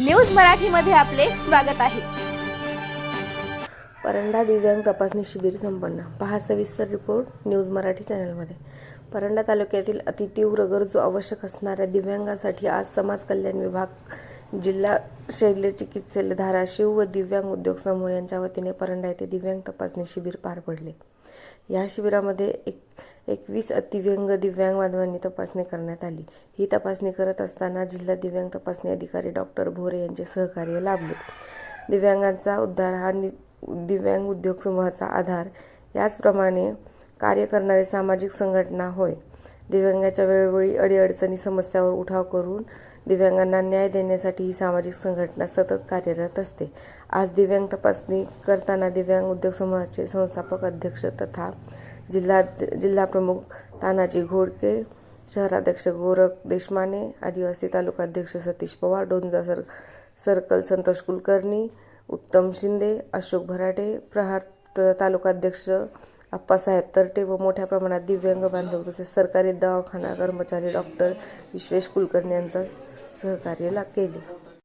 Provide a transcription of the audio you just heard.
News मराठीमध्ये आपले स्वागत आहे. परंडा दिव्यांग तपासणी शिबिर संपन्न. पहा सविस्तर रिपोर्ट न्यूज मराठी चॅनलमध्ये. परंडा तालुक्यातील अतितीव्र गरजू आवश्यक असणाऱ्या दिव्यांगासाठी आज समाज कल्याण विभाग जिल्हा शैल्य चिकित्सालय धाराशिव व दिव्यांग उद्योग समूह यांच्या वतीने परंडा येथे दिव्यांग तपासणी शिबिर पार पडले. या शिबिरामध्ये एक एकवीस अतिव्यंग दिव्यांग बांधवांनी तपासणी करण्यात आली. ही तपासणी करत असताना जिल्हा दिव्यांग तपासणी अधिकारी डॉक्टर भोरे यांचे सहकार्य लाभले. दिव्यांगांचा उद्धार हा नि दिव्यांग उद्योग समूहाचा आधार. याचप्रमाणे कार्य करणारे सामाजिक संघटना होय. दिव्यांगाच्या वेळोवेळी अडीअडचणी समस्यावर उठाव करून दिव्यांगांना न्याय देण्यासाठी ही सामाजिक संघटना सतत कार्यरत असते. आज दिव्यांग तपासणी करताना दिव्यांग उद्योग समूहाचे संस्थापक अध्यक्ष तथा जिल्हा जिल्हाप्रमुख तानाजी घोडके शहराध्यक्ष गोरख देशमाने आदिवासी तालुका अध्यक्ष सतीश पवार डोंजा सर सर्कल संतोष कुलकर्णी उत्तम शिंदे अशोक भराटे प्रहार त- तालुकाध्यक्ष आप्पासाहेब तरटे व मोठ्या प्रमाणात दिव्यांग बांधव तसेच सरकारी दवाखाना कर्मचारी डॉक्टर विश्वेश कुलकर्णी यांचा सहकार्य केले.